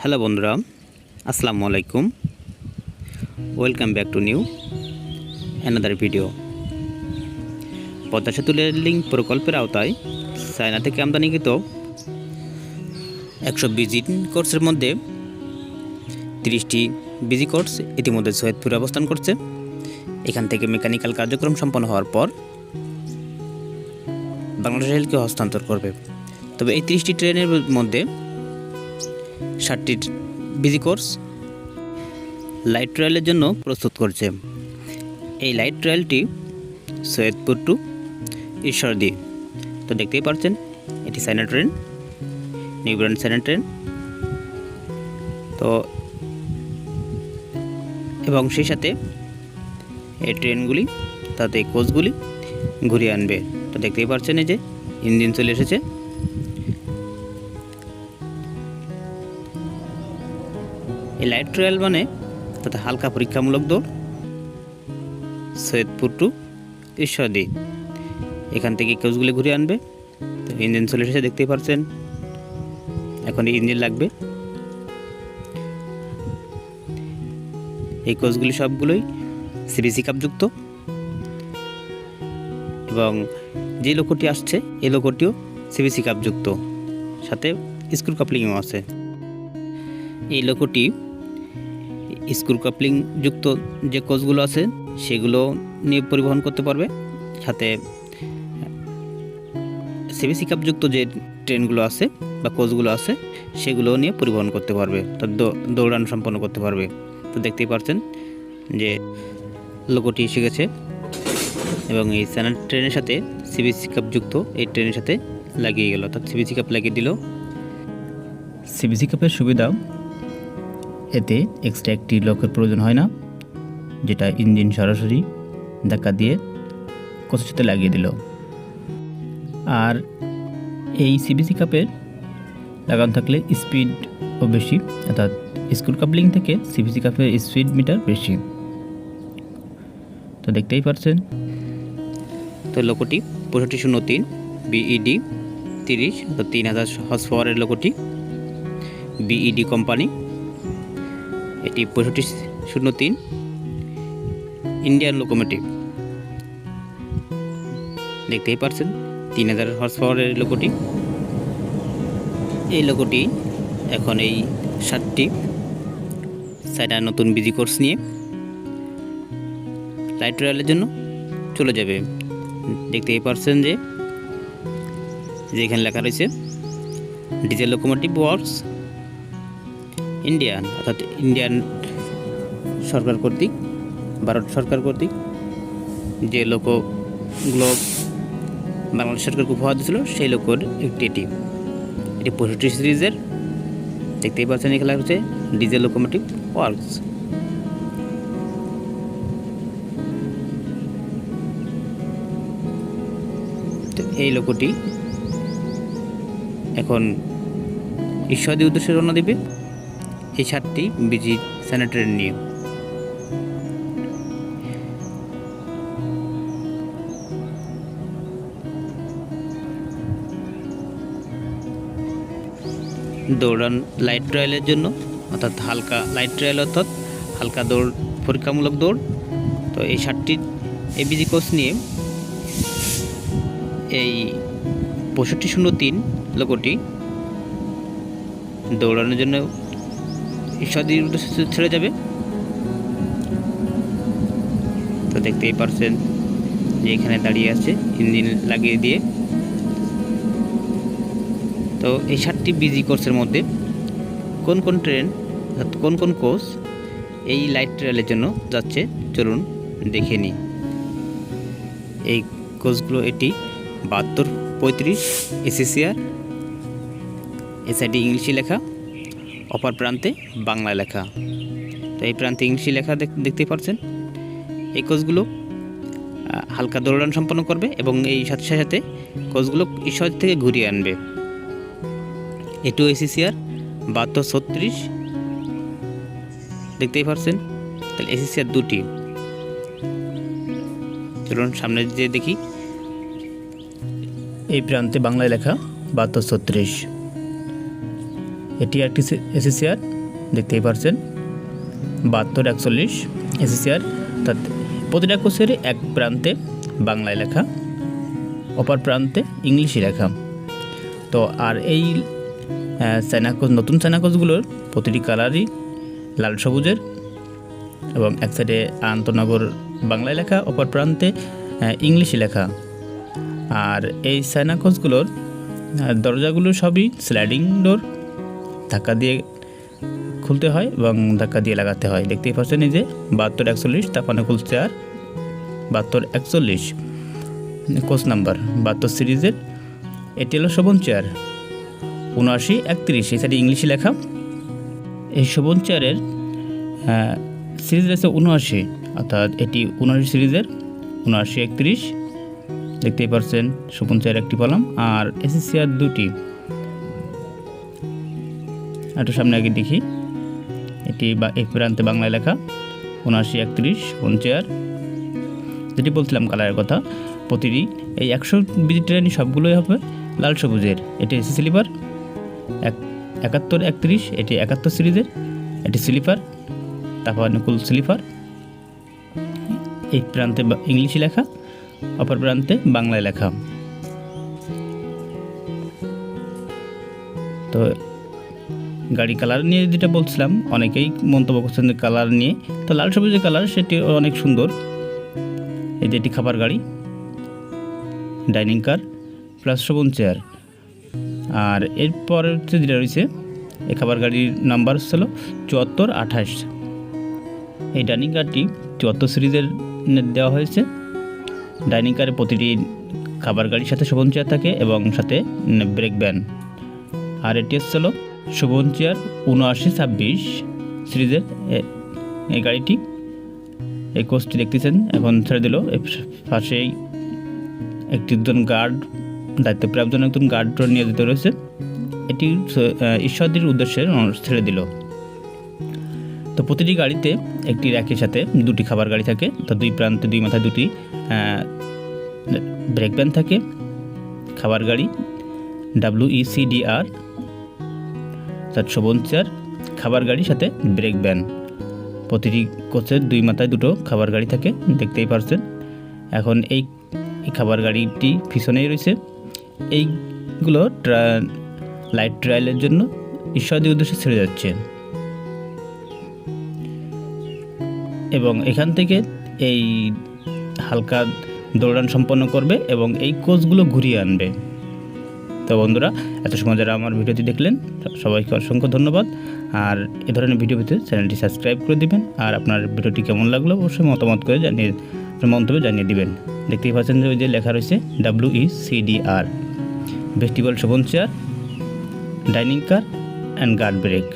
Hello বন্ধুরা, আসসালামু আলাইকুম। Welcome back to new another video Padma Setu link প্রকল্পের আওতায় চায়না থেকে আমদানিকৃত একশো বিজি কোর্সের মধ্যে তিরিশটি বিজি কোর্স ইতিমধ্যে সৈয়দপুরে অবস্থান করছে। এখান থেকে মেকানিক্যাল কার্যক্রম সম্পন্ন হওয়ার পর বাংলাদেশ রেলকে হস্তান্তর করবে। তবে এই তিরিশটি ট্রেনের মধ্যে ষাটটি বিজি কোর্স লাইট ট্রায়ালের জন্য প্রস্তুত করছে। এই লাইট ট্রায়ালটি সৈয়দপুর টু ঈশ্বরদী। তো দেখতেই পাচ্ছেন, এটি সাইনা ট্রেন, নিউ ব্র্যান্ড সাইনা ট্রেন। তো এবং সেই সাথে এই ট্রেনগুলি, তাতে কোচগুলি ঘুরিয়ে আনবে। তো দেখতেই পাচ্ছেন এই যে, ইঞ্জিন চলে এসেছে। এই লাইট ট্রায়াল মানে তাতে হালকা পরীক্ষামূলক দৌড়। সৈয়দপুর টু ঈশ্বরদী। এখান থেকে কোচগুলি ঘুরে আনবে। তো ইঞ্জিন চলে এসেছে, দেখতেই পাচ্ছেন এখন ইঞ্জিন লাগবে। এই কোচগুলি সবগুলোই সিবিসি কাপযুক্ত। এবং যে লোকটি আসছে, এই লোকটিও সিবিসি কাপযুক্ত সাথে স্ক্রু কাপলিংও আছে। এই লোকটি স্ক্রু কাপলিং যুক্ত যে কোচগুলো আছে, সেগুলো নিয়ে পরিবহন করতে পারবে। সাথে সিবিসি কাপযুক্ত যে ট্রেনগুলো আছে বা কোচগুলো আছে সেগুলো নিয়ে পরিবহন করতে পারবে। তো দৌড়ান সম্পন্ন করতে পারবে। তো দেখতেই পাচ্ছেন যে লোকটি গেছে। এবং এই স্যানার ট্রেনের সাথে সিবিসি কাপ যুক্ত এই ট্রেনের সাথে লাগিয়ে গেল। অর্থাৎ সিবিসি কাপ লাগিয়ে দিল। সিবিসি কাপের সুবিধা, এতে এক্সট্রা একটি লকের প্রয়োজন হয় না, যেটা ইঞ্জিন সরাসরি ধাক্কা দিয়ে কোচের সাথে লাগিয়ে দিল। আর এই সিবিসি কাপের লাগানো থাকলে স্পিডও বেশি, অর্থাৎ স্কুল কাপলিং থেকে সিবিসি কাপের স্পিড মিটার বেশি। তো দেখতেই পাচ্ছেন তো লোকটি পঁয়ষট্টি শূন্য তিন বিইডি তিরিশ অর্থাৎ তিন হাজার হর্স পাওয়ারের লোকটি বিইডি কোম্পানি, এটি পঁয়ষট্টি শূন্য তিন, ইন্ডিয়ান লোকোমোটিভ। দেখতেই পারছেন, তিন হাজার হর্স পাওয়ারের লোকোটি এই লোকোটি এখন এই সাতটি সাইডা নতুন বিজি কোর্স নিয়ে লাইট রয়্যালের জন্য চলে যাবে। দেখতেই পারছেন যে যে এখানে লেখা রয়েছে, ডিজেল লোকোমোটিভ ওয়ার্কস ইন্ডিয়ান অর্থাৎ ইন্ডিয়ান সরকার কর্তৃক, ভারত সরকার কর্তৃক যে লোকগুলো বাংলাদেশ সরকারকে উপহার দিয়েছিল, সেই লোকর একটি এটি এটি পঁয়ষট্টি সিরিজের, দেখতেই পাচ্ছেন এখানে হচ্ছে ডিজেল লোকোমোটিভ ওয়ার্কস। এই লোকটি এখন ঈশ্বরদী উদ্দেশ্যে রওনা দেবে। এই সাতটি বিজি স্যানিটারি নিয়ে দৌড়ান লাইট ট্রায়ালের জন্য, অর্থাৎ হালকা লাইট ট্রায়াল অর্থাৎ হালকা দৌড়, পরীক্ষামূলক দৌড়। তো এই সাতটি এবিজি কোর্স নিয়ে এই পঁয়ষট্টি শূন্য তিন লোকটি দৌড়ানোর জন্য উদ্দেশ্যে ছেড়ে যাবে। তো দেখতেই পারছেন যে এখানে দাঁড়িয়ে আছে ইঞ্জিন লাগিয়ে দিয়ে। তো এই সাতটি বিজি কোর্সের মধ্যে কোন কোন ট্রেন কোন কোন কোর্স এই লাইট ট্রেলের জন্য যাচ্ছে, চলুন দেখে নিই। এই কোর্সগুলো এটি বাহাত্তর, পঁয়ত্রিশ এসিসিআর এসআইডি ইংলিশে লেখা, অপর প্রান্তে বাংলা লেখা। তো এই প্রান্তে ইংলিশে লেখা দেখতেই পাচ্ছেন এই কোচগুলো হালকা দৌড়ান সম্পন্ন করবে এবং এই সাথে সাথে কোচগুলো ঈশ্বর থেকে ঘুরিয়ে আনবে। এটু এসিসিআর বাহাত্তর, ছত্রিশ, দেখতেই পাচ্ছেন তাহলে এসিসিআর দুটি। চলুন সামনে যে দেখি। এই প্রান্তে বাংলায় লেখা বাহাত্তর ছত্রিশ। এটি একটি এসিসিআর দেখতেই পারছেন। বাহাত্তর একচল্লিশ এসিসিআর অর্থাৎ প্রতিটা কোষের এক প্রান্তে বাংলায় লেখা, অপর প্রান্তে ইংলিশে লেখা। তো আর এই স্যানাকোজ নতুন স্যানাকোজগুলোর প্রতিটি কালারই লাল সবুজের এবং এক সাইডে আন্তনগর বাংলায় লেখা, অপর প্রান্তে ইংলিশে লেখা। আর এই সাইনাকোজগুলোর দরজাগুলো সবই স্লাইডিং ডোর, ধাক্কা দিয়ে খুলতে হয় এবং ধাক্কা দিয়ে লাগাতে হয়। দেখতেই পাচ্ছেন এই যে বাহাত্তর একচল্লিশ খুলছে আর বাহাত্তর একচল্লিশ কোচ নাম্বার, বাহাত্তর সিরিজের এটি হলো শোভন চেয়ার উনআশি একত্রিশ, এই সাইডে ইংলিশে লেখা। এই শোভন চেয়ারের সিরিজ রয়েছে উনআশি, অর্থাৎ এটি উনআশি সিরিজের উনআশি একত্রিশ দেখতেই পারছেন চেয়ার একটি কলাম আর এসিসিআর দুটি। একটু সামনে আগে দেখি, এটি বা এই প্রান্তে বাংলায় লেখা, উনআশি একত্রিশ চেয়ার। যেটি বলছিলাম কালারের কথা, প্রতিটি, এই একশো বিজি ট্রেনই সবগুলোই হবে লাল সবুজের। এটি এসি স্লিপার, এক, একাত্তর একত্রিশ, এটি একাত্তর সিরিজের, এটি স্লিপার, তারপর নকুল স্লিপার। এই প্রান্তে ইংলিশে লেখা অপর প্রান্তে বাংলায় লেখা। তো গাড়ি কালার নিয়ে যেটা বলছিলাম, অনেকেই মন্তব্য করছেন যে কালার নিয়ে। তো লাল সবুজের কালার, সেটি অনেক সুন্দর। এই যে খাবার গাড়ি, ডাইনিং কার, প্লাস শোভন চেয়ার। আর এরপর হচ্ছে যেটা রয়েছে, এই খাবার গাড়ির নাম্বার ছিল চুয়াত্তর আঠাশ। এই ডাইনিং কারটি চুয়াত্তর সিরিজের দেওয়া হয়েছে। ডাইনিং কারে প্রতিটি খাবার গাড়ির সাথে শোভন চেয়ার থাকে এবং সাথে ব্রেক ব্যান আর এটি হচ্ছিল শোভন চেয়ার উনআশি ছাব্বিশ সিরিজের এই গাড়িটি। এই কোচটি দেখতেছেন, এখন ছেড়ে দিল। পাশেই একটি দুজন গার্ড দায়িত্বপ্রাপ্ত একজন গার্ড নিয়ে যেতে রয়েছে। এটি ঈশ্বরদীর উদ্দেশ্যে ছেড়ে দিল। তো প্রতিটি গাড়িতে একটি র্যাকের সাথে দুটি খাবার গাড়ি থাকে। তো দুই প্রান্তে দুই মাথায় দুটি ব্রেক ভ্যান থাকে, খাবার গাড়ি ডাব্লিউ ইসিডিআর তার শোভন চেয়ার খাবার গাড়ির সাথে ব্রেক ভ্যান প্রতিটি কোচের দুই মাথায় দুটো খাবার গাড়ি থাকে, দেখতেই পারছেন। এখন এই খাবার গাড়িটি পিছনেই রয়েছে। এইগুলো লাইট ট্রায়ালের জন্য ঈশ্বরদী উদ্দেশ্যে ছেড়ে যাচ্ছে। এবং এখান থেকে এই হালকা দৌড়ান সম্পন্ন করবে এবং এই কোচগুলো ঘুরিয়ে আনবে। তো বন্ধুরা, এত সময় যারা আমার ভিডিওটি দেখলেন, সবাইকে অসংখ্য ধন্যবাদ। আর এ ধরনের ভিডিও পেতে চ্যানেলটি সাবস্ক্রাইব করে দিবেন। আর আপনার ভিডিওটি কেমন লাগল অবশ্যই মতামত করে জানিয়ে মন্তব্য জানিয়ে দিবেন। দেখতেই পাচ্ছেন যে ওই যে লেখা রয়েছে W E C D R vestibule Sovan chair dining car and guard brake